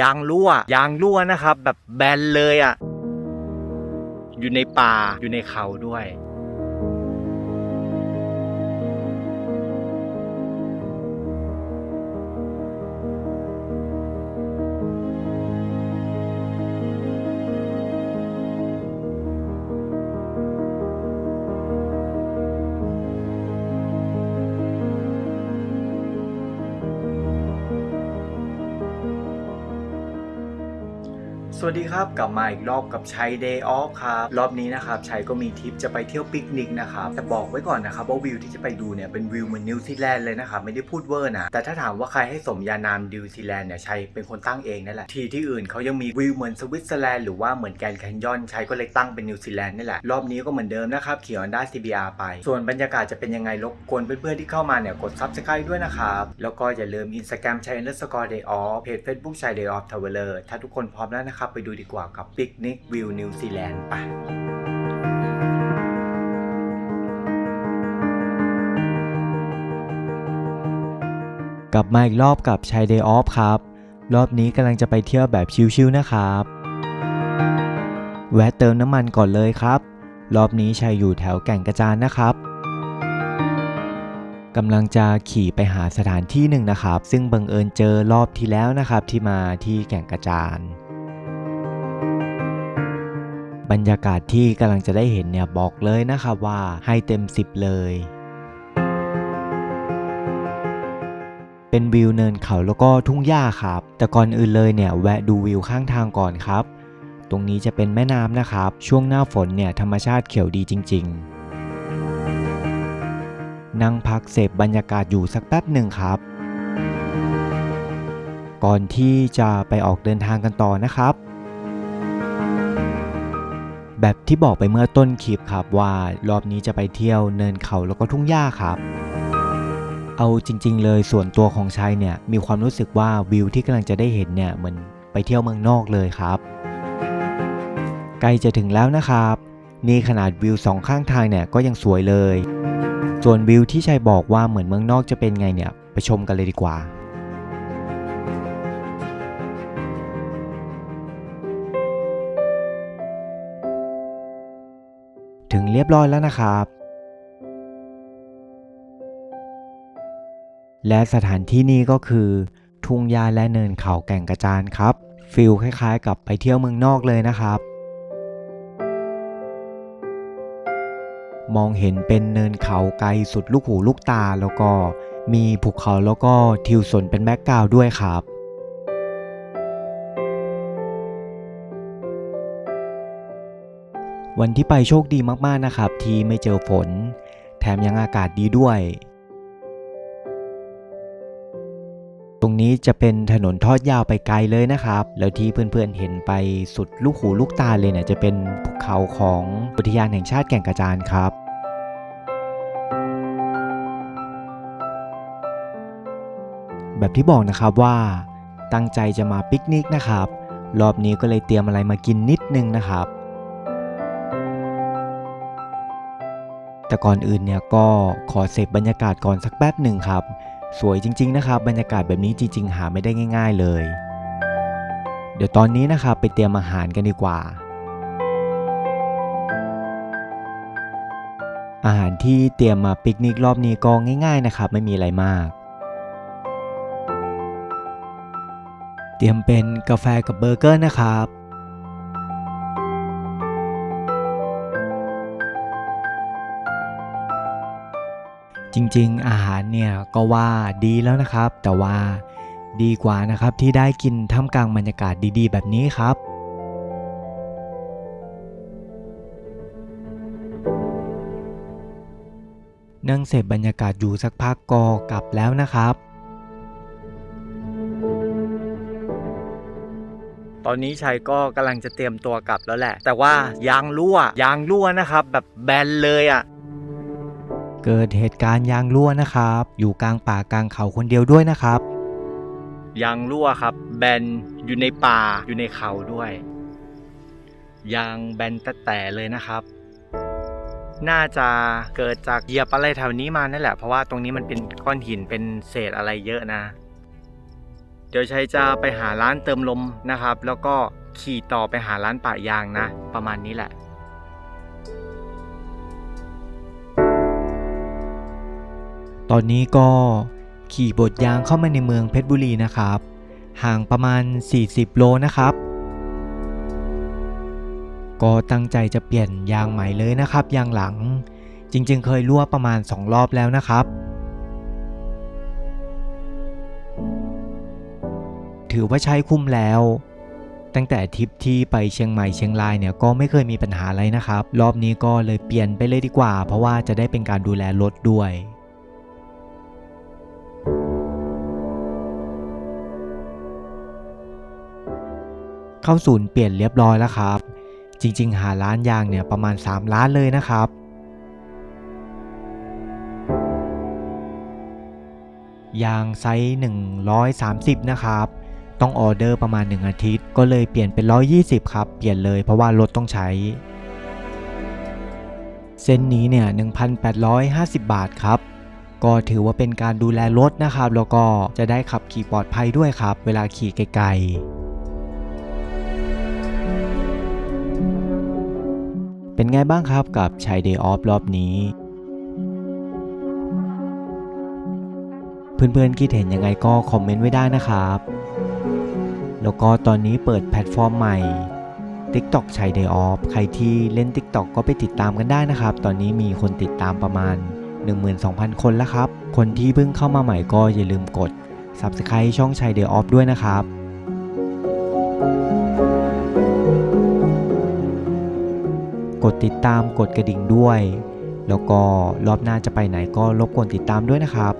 ยางรั่วยางรั่วนะครับ แบบแบนเลยอะ่ะ อยู่ในป่าอยู่ในเขาด้วย สวัสดีครับ กลับมาอีกรอบกับชัย Day Off ครับ รอบนี้นะครับชัยก็มีทริปจะไปเที่ยวปิกนิกนะครับแต่บอกไว้ก่อนนะครับว่าวิวที่จะไปดูเนี่ยเป็นวิวเหมือนนิวซีแลนด์เลยนะครับไม่ได้พูดเวอร์นะแต่ถ้าถามว่าใครให้สมญานามนิวซีแลนด์เนี่ยชัยเป็นคนตั้งเองนั่นแหละที่ที่อื่นเขายังมีวิวเหมือนสวิตเซอร์แลนด์หรือว่าเหมือนแกรนแคนยอนชัยก็เลยตั้งเป็นนิวซีแลนด์นี่แหละรอบนี้ก็เหมือนเดิมนะครับขี่ Honda CBR ไป ส่วนบรรยากาศจะเป็นยังไงรบกวนเพื่อนๆที่เข้ามาเนี่ยกด Subscribe ด้วยนะครับแล้วก็อย่าลืม Instagram ชัย underscore day off เพจ Facebook ชัย day off traveler ถ้าทุกคนพร้อมแล้วนะครับไปดูดีกว่ากับ Picnic View New Zealand ไปกลับมาอีกรอบกับชัย Day Off ครับ รอบนี้กำลังจะไปเที่ยวแบบชิลๆนะครับ แวะเติมน้ำมันก่อนเลยครับ รอบนี้ชัยอยู่แถวแก่งกระจานนะครับกำลังจะขี่ไปหาสถานที่หนึ่งนะครับ ซึ่งบังเอิญเจอรอบที่แล้วนะครับที่มาที่แก่งกระจาน บรรยากาศที่กำลังจะได้เห็นเนี่ยบอกเลยนะครับว่าให้เต็ม 10 เลยเป็นวิวเนินเขาแล้วก็ทุ่งหญ้าครับ แต่ก่อนอื่นเลยเนี่ยแวะดูวิวข้างทางก่อนครับ ตรงนี้จะเป็นแม่น้ำนะครับ ช่วงหน้าฝนเนี่ยธรรมชาติเขียวดีจริง ๆ นั่งพักเสพบรรยากาศอยู่สักแป๊บหนึ่งครับ ก่อนที่จะไปออกเดินทางกันต่อนะครับ แบบที่บอกไปเมื่อต้นคลิปครับว่ารอบนี้จะไปเที่ยวเนินเขาแล้วก็ทุ่งหญ้าครับ เอาจริง ๆ เลยส่วนตัวของชัยเนี่ยมีความรู้สึกว่าวิวที่กำลังจะได้เห็นเนี่ยเหมือนไปเที่ยวเมืองนอกเลยครับใกล้จะถึงแล้วนะครับ นี่ขนาดวิวสองข้างทางเนี่ยก็ยังสวยเลย ส่วนวิวที่ชัยบอกว่าเหมือนเมืองนอกจะเป็นไงเนี่ยไปชมกันเลยดีกว่า ถึงเรียบร้อยแล้วนะครับ และสถานที่นี้ก็คือ ทุ่งหญ้าและเนินเขาแก่งกระจานครับฟิลคล้ายๆ กับไปเที่ยวเมืองนอกเลยนะครับ มองเห็นเป็นเนินเขาไกลสุดลูกหูลูกตาแล้วก็มีภูเขาแล้วก็ทิวสนเป็นแบ็กกราวด์ด้วยครับ วันที่ไปโชคดีมากๆนะครับ ที่ไม่เจอฝน แถมยังอากาศดีด้วย ตรงนี้จะเป็นถนนทอดยาวไปไกลเลยนะครับ แล้วที่เพื่อนๆเห็นไปสุดลูกหูลูกตาเลยเนี่ยจะเป็นภูเขาของอุทยานแห่งชาติแก่งกระจานครับแบบที่บอกนะครับว่าตั้งใจจะมาปิกนิกนะครับ รอบนี้ก็เลยเตรียมอะไรมากินนิดนึงนะครับ แต่ก่อนอื่นเนี่ยก็ขอเสพบรรยากาศก่อนสักแป๊บหนึ่งครับ สวยจริง ๆ นะครับ บรรยากาศแบบนี้จริง ๆ หาไม่ได้ง่าย ๆ เลย เดี๋ยวตอนนี้นะครับไปเตรียมอาหารกันดีกว่า อาหารที่เตรียมมาปิกนิกรอบนี้ก็ง่าย ๆ นะครับ ไม่มีอะไรมาก เตรียมเป็นกาแฟกับเบอร์เกอร์นะครับ จริงๆ อาหารเนี่ยก็ว่าดีแล้วนะครับ แต่ว่าดีกว่านะครับที่ได้กินท่ามกลางบรรยากาศดีๆ แบบนี้ครับ นั่งเสพบรรยากาศอยู่สักพักก็กลับแล้วนะครับ ตอนนี้ชัยก็กำลังจะเตรียมตัวกลับแล้วแหละ แต่ว่ายางรั่วยางรั่วนะครับ แบบแบนเลยอะ่ะ เกิดเหตุการณ์ยางรั่วนะครับ อยู่กลางป่ากลางเขาคนเดียวด้วยนะครับ ยางรั่วครับ แบนอยู่ในป่าอยู่ในเขาด้วย ยางแบนแต่แต่เลยนะครับ น่าจะเกิดจากเหยียบอะไรแถวนี้มานั่นแหละเพราะว่าตรงนี้มันเป็นก้อนหินเป็นเศษอะไรเยอะนะ เดี๋ยวชัยจะไปหาร้านเติมลมนะครับ แล้วก็ขี่ต่อไปหาร้านป่ายางนะ ประมาณนี้แหละ ตอนนี้ก็ขี่บดยางเข้ามาในเมืองเพชรบุรีนะครับ ห่างประมาณ 40 โลนะครับ ก็ตั้งใจจะเปลี่ยนยางใหม่เลยนะครับ ยางหลัง จริงๆ เคยรั่วประมาณ 2 รอบแล้วนะครับ ถือว่าใช้คุ้มแล้ว ตั้งแต่ทริปที่ไปเชียงใหม่เชียงรายเนี่ยก็ไม่เคยมีปัญหาอะไรนะครับ รอบนี้ก็เลยเปลี่ยนไปเลยดีกว่า เพราะว่าจะได้เป็นการดูแลรถด้วย เข้าศูนย์เปลี่ยนเรียบร้อยแล้วครับ จริง ๆ หาร้านยางเนี่ยประมาณ 3 ล้านเลยนะครับยางไซส์ 130 นะครับ ต้องออเดอร์ประมาณ 1 อาทิตย์ ก็เลยเปลี่ยนเป็น 120 ครับ เปลี่ยนเลยเพราะว่ารถต้องใช้ เส้นนี้เนี่ย 1,850 บาทครับ ก็ถือว่าเป็นการดูแลรถนะครับ แล้วก็จะได้ขับขี่ปลอดภัยด้วยครับ เวลาขี่ไกลๆ เป็นไงบ้างครับกับชัยเดย์ออฟรอบนี้ เพื่อนๆคิดเห็นยังไงก็คอมเมนต์ไว้ได้นะครับ แล้วก็ตอนนี้เปิดแพลตฟอร์มใหม่ TikTok ชัย Day Off ใครที่เล่น TikTok ก็ไปติดตามกันได้นะครับ ตอนนี้มีคนติดตามประมาณ 12,000 คนแล้วครับ คนที่เพิ่งเข้ามาใหม่ก็อย่าลืมกด Subscribe ช่องชัย Day Off ด้วยนะครับ ดติดตามกดกระดิ่งด้วย แล้วก็รอบหน้าจะไปไหนก็รบกวนติดตามด้วยนะครับ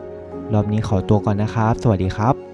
รอบนี้ขอตัวก่อนนะครับ สวัสดีครับ